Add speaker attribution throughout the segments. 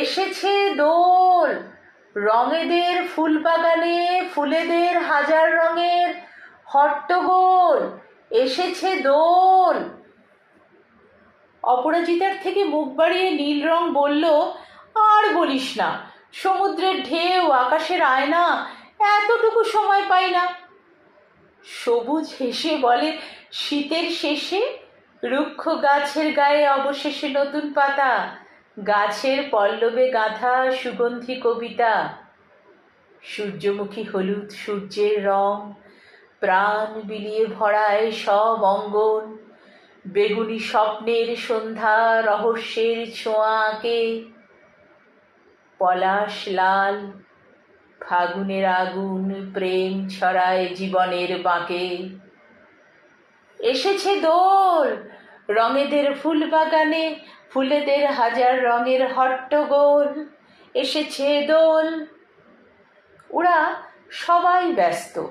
Speaker 1: এসেছে দোল। রঙেদের ফুল বাগানে ফুলেদের হাজার রঙের হট্টগোল। এসেছে দোল। অপরাজিতার থেকে মুখ বাড়িয়ে নীল রং বলল, আর বলিস না, সমুদ্রের ঢেউ, আকাশের আয়না, এতটুকু সময় পাই না। সবুজ হেসে বলে, শীতের শেষে রুক্ষ গাছের গায়ে অবশেষে নতুন পাতা। গাছের পল্লবে গাঁথা সুগন্ধি কবিতা। সূর্যমুখী হলুদ সূর্যের রং, প্রাণ বিলিয়ে ভরায় সব অঙ্গন। বেগুনি স্বপ্নের সন্ধ্যা রহস্যের ছোঁয়া আঁকে পলাশ লাল, ফাগুনের আগুন প্রেম ছড়ায় জীবনের বাঁকে। এসেছে দোল, রঙেদের ফুল বাগানে ফুলেদের হাজার রঙের হট্টগোল, এসেছে দোল। ওরা সবাই ব্যস্ত।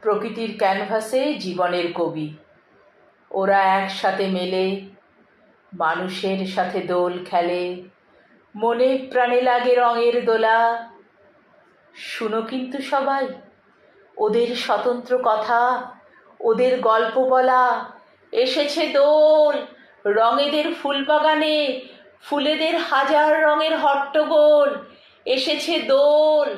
Speaker 1: প্রকৃতির ক্যানভাসে জীবনের কবি। ওরা একসাথে মেলে, মানুষের সাথে দোল খেলে। মনে প্রাণে লাগে রঙের দোলা। শুনো কিন্তু সবাই, ওদের স্বতন্ত্র কথা, ওদের গল্প বলা। এসেছে দোল রঙেদের ফুলবাগানে ফুলেদের হাজার রঙের হট্টগোল এসেছে দোল।